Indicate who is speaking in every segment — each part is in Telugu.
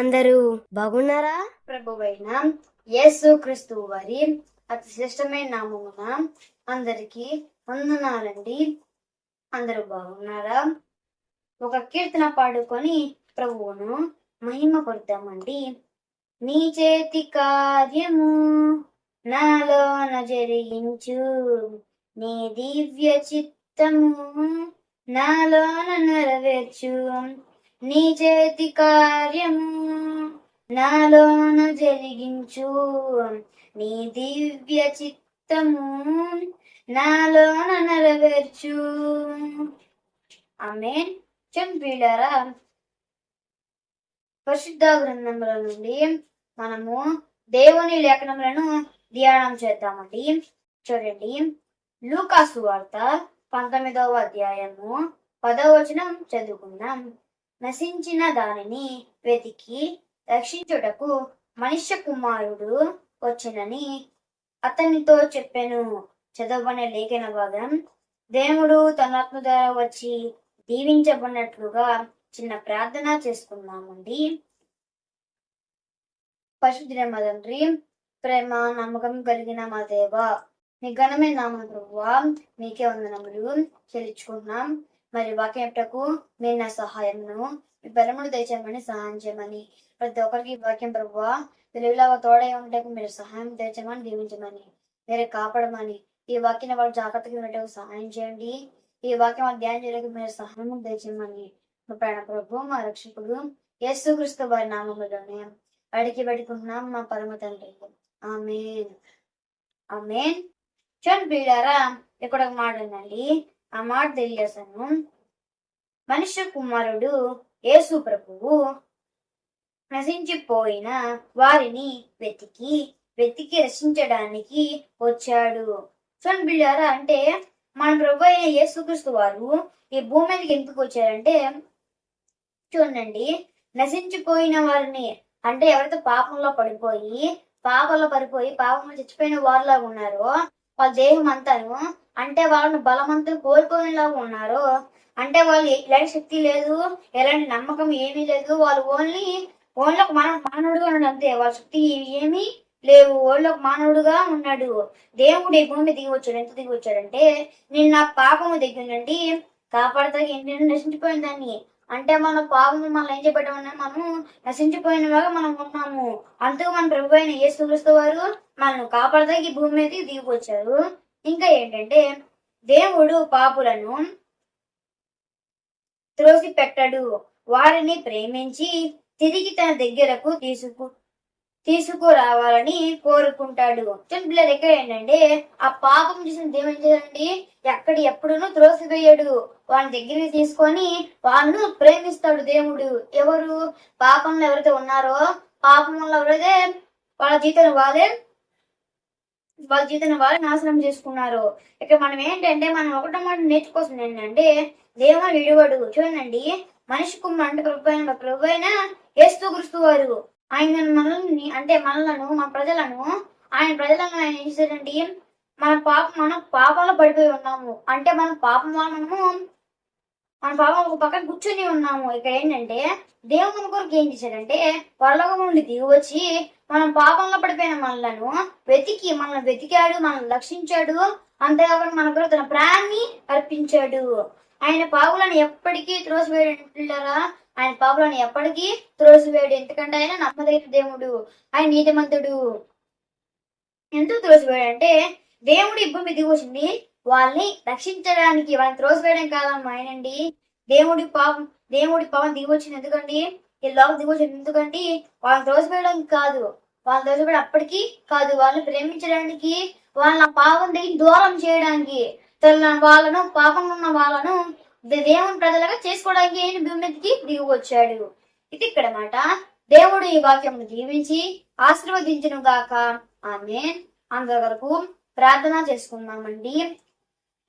Speaker 1: అందరూ బాగున్నారా?
Speaker 2: ప్రభువైన యేసు క్రీస్తు వారి అతి శ్రేష్టమైన నామమున అందరికి వందనాలండి. అందరూ బాగున్నారా? ఒక కీర్తన పాడుకొని ప్రభువును మహిమపడతామండి నీ చేతి కార్యము నాలోన జరిగించు నీ దివ్య చిత్తము నాలోన నెరవేర్చు. నీ చేతి కార్యము నాలోన జరిగించు. నీ దివ్య చిత్తము నాలోన నెరవేర్చు. ఆమె చంపీడారా పరిశుద్ధ గ్రంథముల నుండి మనము దేవుని లేఖనములను ధ్యానం చేద్దామండి. చూడండి లూకాసు వార్త పంతొమ్మిదవ అధ్యాయము పదవచనం చదువుకుందాం. నశించిన దానిని వెతికి రక్షించుటకు మనుష్య కుమారుడు వచ్చినని అతనితో చెప్పాను. చదవబడిన లేఖన భాగం. దేవుడు తన ఆత్మ ద్వారా వచ్చి దీవించబడినట్లుగా చిన్న ప్రార్థన చేసుకున్నామండి పశుదిన మదండ్రి ప్రేమ నమ్మకం కలిగిన మా దేవ మీ ఘనమైన నామ ప్రభువా మీకే వందనములు చెల్లించుకుంటున్నాం. మరి వాక్యంటకు మీరు నా సహాయమును మీ బలమును తెచ్చమని సహాయం చేయమని ప్రతి ఒక్కరికి వాక్యం ప్రభువా తెలుగులో తోడై ఉండటకు మీరు సహాయం తెచ్చమని దీవించమని మీరు కాపాడమని. ఈ వాక్యం వాళ్ళు జాగ్రత్తగా ఉండటకు సహాయం చేయండి. ఈ వాక్యం వాళ్ళు ధ్యానం చేయడానికి మీరు సహాయం తెచ్చమని మా ప్రాణ ప్రభు మా రక్షకుడు యేసు క్రీస్తు వారి నామములోనే అడిగి పెట్టుకుంటున్నాం మా పరమ తండ్రి. ఆమెన్. ఆమెన్. చూడండి ప్రియులారా ఇక్కడ ఒక మాట ఉందండి. ఆ మాట తెలియసాను మనుష్య కుమారుడు యేసు ప్రభువు నశించిపోయిన వారిని వెతికి వెతికి రక్షించడానికి వచ్చాడు. చూడండి బిళ్ళారా అంటే మన ప్రభు అయిన యేసుక్రీస్తు వారు ఈ భూమి మీదకి ఎందుకు వచ్చారంటే చూడండి నశించిపోయిన వారిని అంటే ఎవరైతే పాపంలో పడిపోయి పాపంలో పడిపోయి పాపంలో చచ్చిపోయిన వారిలాగా ఉన్నారో వాళ్ళ దేహం అంతాను అంటే వాళ్ళని బలవంతులు కోల్పోయినలాగా ఉన్నారు అంటే వాళ్ళు ఎలాంటి శక్తి లేదు ఎలాంటి నమ్మకం ఏమీ లేదు వాళ్ళు ఓన్లీ ఓన్లీ ఒక మానవుడుగా ఉన్నాడు అంతే. వాళ్ళ శక్తి ఏమీ లేవు. ఓన్లీ ఒక మానవుడుగా ఉన్నాడు. దేవుడు ఈ భూమి దిగి వచ్చాడు. ఎంత దిగి వచ్చాడంటే నేను నా పాపము దిగిందండి కాపాడతా ఏంటి నశించిపోయిన దాన్ని. అంటే మన పాపము మనం ఏం చేయబడ్డామని మనం నశించిపోయినలాగా మనం ఉన్నాము. అందుకు మన ప్రభు అయిన యేసుక్రీస్తు వారు మనల్ని కాపాడదాకి ఈ భూమి మీదకి దిగి వచ్చారు. ఇంకా ఏంటంటే దేవుడు పాపులను త్రోసిపెట్టడు. వారిని ప్రేమించి తిరిగి తన దగ్గరకు తీసుకు తీసుకురావాలని కోరుకుంటాడు. చిన్న ఎక్కడ ఏంటంటే ఆ పాపం చేసిన దేవుడు ఏం ఎక్కడ ఎప్పుడునూ త్రోసివేయడు వాళ్ళ దగ్గరికి తీసుకొని వాళ్ళను ప్రేమిస్తాడు దేవుడు. ఎవరు? పాపంలో ఎవరైతే ఉన్నారో పాపంలో ఎవరైతే వాళ్ళ జీతం వాళ్ళే వాళ్ళ జీవితాన్ని వాళ్ళు నాశనం చేసుకున్నారు. ఇక్కడ మనం ఏంటంటే మనం ఒకటో మాట నేర్చుకోవాల్సింది ఏంటంటే దేవుడు విడివాడు. చూడండి మనిషి కుమ్మ అంటే ప్రభు అయిన ప్రభు అయిన ఏస్తూ గురుస్తూ వారు. ఆయన మనల్ని అంటే మనలను మన ప్రజలను ఆయన ప్రజలను ఆయన ఏం చేశాడండి మన పాప మనం పాపంలో పడిపోయి ఉన్నాము. అంటే మన పాపం వల్ల మనము మన పాపం ఒక పక్కన కూర్చొని ఉన్నాము. ఇక్కడ ఏంటంటే దేవుడు కొరకు ఏం చేశాడంటే పరలోకం నుండి దిగి వచ్చి మనం పాపంలో పడిపోయిన మనలను వెతికి మనల్ని వెతికాడు మనల్ని రక్షించాడు. అంతేకాకుండా మన కొరకు తన ప్రాణాన్ని అర్పించాడు. ఆయన పాపులను ఎప్పటికీ త్రోసివేయడారా ఆయన పాపులను ఎప్పటికీ త్రోసివేయడు. ఎందుకంటే ఆయన నమ్మదగిన దేవుడు ఆయన నీతిమంతుడు. ఎందుకు త్రోసివేయడు అంటే దేవుడు ఇబ్బంది దిగి వచ్చింది వాళ్ళని రక్షించడానికి వాళ్ళని త్రోసివేయడం కాదమ్మా ఆయనండి. దేవుడి పాపం దేవుడి పాపం దిగొచ్చిన ఎందుకండి? ఈ లోకం దిగొచ్చింది ఎందుకంటే ఎందుకండి వాళ్ళని త్రోసివేయడం కాదు. వాళ్ళని త్రోసివేయడం అప్పటికి కాదు. వాళ్ళని ప్రేమించడానికి వాళ్ళ పాపం దిగి దూరం చేయడానికి తన వాళ్ళను పాపం ఉన్న వాళ్ళను దేవుని ప్రజలుగా చేసుకోవడానికి ఆయన భూమికి దిగి వచ్చాడు ఇది ఇక్కడ మాట. దేవుడు ఈ వాక్యం దీవించి ఆశీర్వదించను గాక ఆమె అందరి వరకు ప్రార్థన చేసుకున్నామండి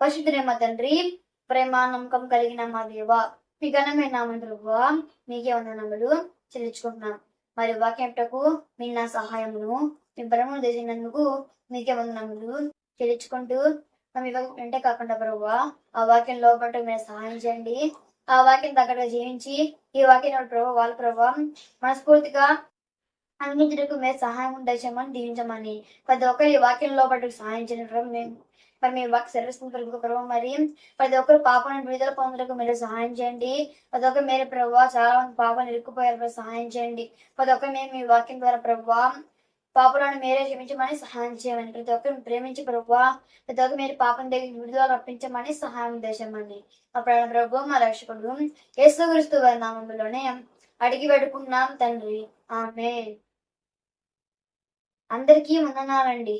Speaker 2: పశుధురేమ తండ్రి ప్రేమ నమ్మకం కలిగిన మా దేవ మీ ఘనమైన నామం ప్రభువా మీకే వందనములు చెల్లించుకుంటున్నాం. మరి వాక్యంటకు మీ నా సహాయమును మీ బలమును చేసినందుకు మీకే వందనములు చెల్లించుకుంటూ మీ వెంటే కాకుండా ప్రభు ఆ వాక్యం లోపల మీరు సహాయం చేయండి. ఆ వాక్యం తగ్గట్టుగా జీవించి ఈ వాక్యం ప్రభు వాళ్ళ ప్రభావం మనస్ఫూర్తిగా అందించడానికి మీరు సహాయం దయచేయమని దీవించమని ప్రతి ఒక్కరు ఈ వాక్యంలో పట్టుకు సహాయం చేయడం ప్రభు. మేము మరి మీ వాక్ సర్వీస్ ప్రభు మరి ప్రతి ఒక్కరు పాపను విడుదల పొందడానికి మీరు సహాయం చేయండి. ప్రతి ఒక్కరు మీరు ప్రభావ చాలా మంది పాపను ఇరుక్కుపోయారు సహాయం చేయండి. ప్రతి ఒక్కరు మేము మీ వాక్యం ద్వారా ప్రభావ పాపలను మీరే క్షమించమని సహాయం చేయమని ప్రతి ఒక్కరిని ప్రేమించి ప్రభావ ప్రతి ఒక్కరు మీరు పాపం దగ్గర విడుదల అర్పించమని సహాయం దేశమని అప్పుడు ప్రభు మా రక్షకుడు యేసుక్రీస్తు వారి నామంలోనే అడిగి పెట్టుకున్నాం తండ్రి. ఆమె అందరికీ వందనాలండి.